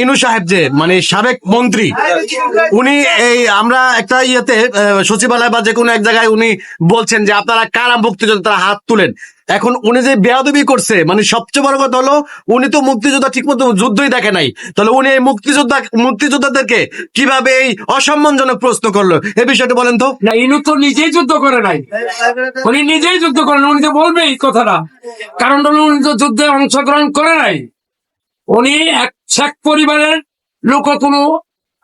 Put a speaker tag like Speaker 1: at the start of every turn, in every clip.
Speaker 1: ইনু সাহেব যে মানে সাবেক মন্ত্রী, উনি এই আমরা একটা ইয়েতে সচিবালয় বা যে কোনো এক জায়গায় উনি বলছেন যে, আপনারা কারা মুক্তিযোদ্ধা তারা হাত তুলেন। এখন উনি যে বেয়াদবি করছে মানে সবচেয়ে বড় কথা হলো, উনি তো মুক্তিযোদ্ধা ঠিক মতো যুদ্ধই দেখে নাই। তাহলে উনি এই মুক্তিযোদ্ধা, মুক্তিযোদ্ধাদেরকে কীভাবে এই অসম্মানজনক প্রশ্ন করল? এ বিষয়টা বলেন তো।
Speaker 2: না, ইনু তো নিজেই যুদ্ধ করে নাই। উনি নিজেই যুদ্ধ করেন, উনি তো বলবে এই কথাটা। কারণ উনি তো যুদ্ধে অংশগ্রহণ করে নাই। উনি এক শেখ পরিবারের লোক কোনো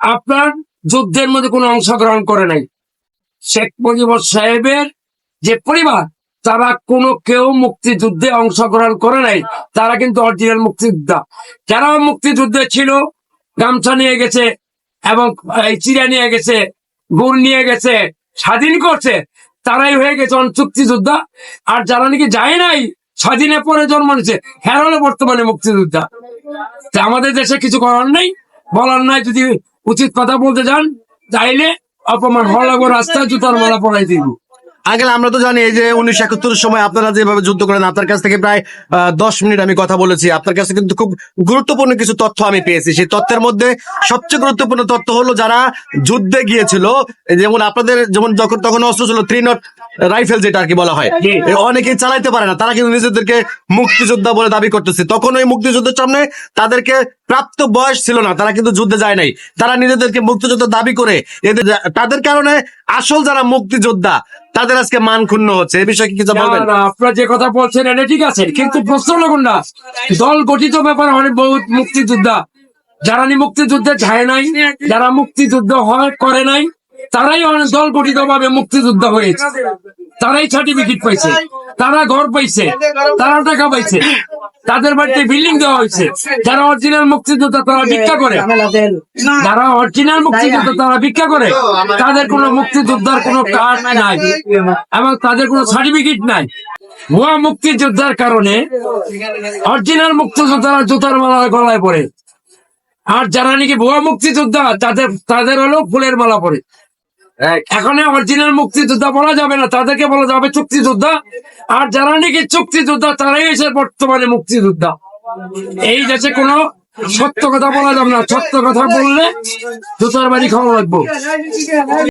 Speaker 2: আপনার যুদ্ধের মধ্যে কোনো অংশগ্রহণ করে নাই। শেখ মুজিবুর সাহেবের যে পরিবার, তারা কোনো কেউ মুক্তিযুদ্ধে অংশগ্রহণ করে নাই। তারা কিন্তু অরিজিনাল মুক্তিযোদ্ধা। যারা মুক্তিযুদ্ধে ছিল? গামছা নিয়ে গেছে এবং চিড়া নিয়ে গেছে, গুড় নিয়ে গেছে, স্বাধীন করছে। তারাই হয়ে গেছে চুক্তিযোদ্ধা। আর যারা নাকি যায় নাই স্বাধীনের পরে জন্ম নিচ্ছে হ্যাঁ বর্তমানে মুক্তিযোদ্ধা। আমাদের দেশে কিছু করার নেই, বলার নাই, যদি উচিত কথা বলতে যান চাইলে অপমান হওয়া লাগবো, রাস্তায় জুতার মালা পড়াই দিব।
Speaker 1: আগে আমরা তো জানি এই যে উনিশশো একাত্তরের সময় আপনারা যেভাবে যুদ্ধ করেন আপনার কাছ থেকে প্রায় দশ মিনিট আমি কথা বলেছি। আপনার কাছে কিন্তু খুব গুরুত্বপূর্ণ কিছু তথ্য আমি পেয়েছি। সেই তথ্যের মধ্যে সবচেয়ে গুরুত্বপূর্ণ তথ্য হলো যারা যুদ্ধে গিয়েছিল যেমন আপনাদের যেমন যখন তখন অস্ত্র ছিল থ্রি নট রাইফেল যেটা আর কি বলা হয়। অনেকেই চালাইতে পারে না। তারা কিন্তু নিজেদেরকে মুক্তিযোদ্ধা বলে দাবি করতেছে। তখন ওই মুক্তিযুদ্ধের সামনে তাদেরকে প্রাপ্ত বয়স ছিল না। তারা কিন্তু যুদ্ধে যায় নাই। তারা নিজেদেরকে মুক্তিযোদ্ধা দাবি করে এদের তাদের কারণে আসল যারা মুক্তিযোদ্ধা তাদের আজকে মান ক্ষুণ্ণ হচ্ছে এই বিষয়ে কিছু বলবেন?
Speaker 2: আপনারা যে কথা বলছেন এটা ঠিক আছে কিন্তু প্রশ্ন লাগুন না দল গঠিত ব্যাপার অনেক বহু মুক্তিযোদ্ধা যারা নি মুক্তিযুদ্ধে যায় নাই যারা মুক্তিযুদ্ধ হয় করে নাই তারাই অনেক দল গঠিত ভাবে মুক্তিযুদ্ধ হয়েছে। তারাই সার্টিফিকেট পাইছে তারা ঘর পাইছে তারা টাকা পাইছে। তাদের বাড়িতে বিল্ডিং দেওয়া হয়েছে। যারা অরিজিনাল মুক্তিযোদ্ধা তারা ভিক্ষা করে। যারা অরিজিনাল মুক্তিযোদ্ধা তারা ভিক্ষা করে। তাদের কোনো মুক্তিযোদ্ধার কোনো কার্ড নাই। এবং তাদের কোনো সার্টিফিকেট নাই। ভুয়া মুক্তিযোদ্ধার কারণে অরিজিনাল মুক্তিযোদ্ধারা জুতার মালা গলায় পড়ে আর যারা নাকি ভুয়া মুক্তিযোদ্ধা তাদের তাদের হলো ফুলের মালা পড়ে এখানে অরিজিনাল মুক্তিযোদ্ধা বলা যাবে না, তাদেরকে বলা যাবে চুক্তিযোদ্ধা। আর যারা নাকি চুক্তিযোদ্ধা, তারাই এসে বর্তমানে মুক্তিযোদ্ধা। এই দেশে কোনো সত্য কথা বলা যাবে না, সত্য কথা বললে দুটার বাড়ি খাওয়া লাগবো।